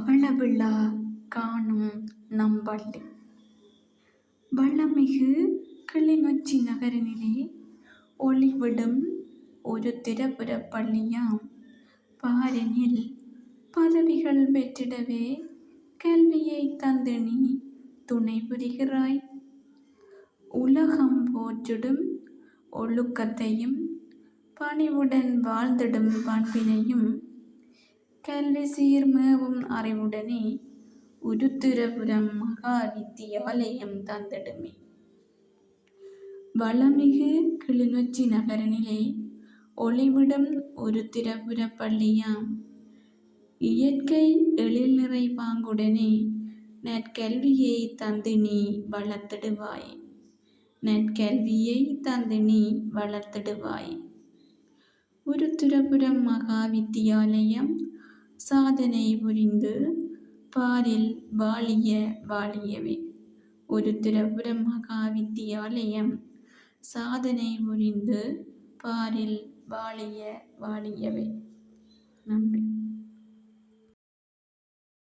பவளவிழா காணும் நம் நம்பள்ளி வளமிகு கிளிநொச்சி நகரினிலே ஒளிவிடும் ஒரு திரபுர பள்ளியாம். பாரினில் பதவிகள் பெற்றிடவே கல்வியை தந்து நீ துணை புரிகிறாய். உலகம் போற்றிடும் ஒழுக்கத்தையும் பணிவுடன் வாழ்ந்திடும் பண்பினையும் கல்வி சீர்மேவும் அறிவுடனே உருத்திரபுரம் மகா வித்தியாலயம் தந்திடுமே வளமிகு கிளிநொச்சி நகரனிலே ஒளிவிடும் உருத்திரபுர பள்ளியாம் இயற்கை எழில் நிறைவாங்குடனே நற்கல்வியை தந்து நீ வளர்த்திடுவாய் நற்கல்வியை தந்து நீ வளர்த்திடுவாய் உருத்திரபுரம் மகா வித்தியாலயம் சாதனை புரிந்து பாரில் வாழிய வாழியவே ஒரு திரபுர மகாவித்தியாலயம். சாதனை புரிந்து பாரில் வாழிய வாழியவே நன்றி.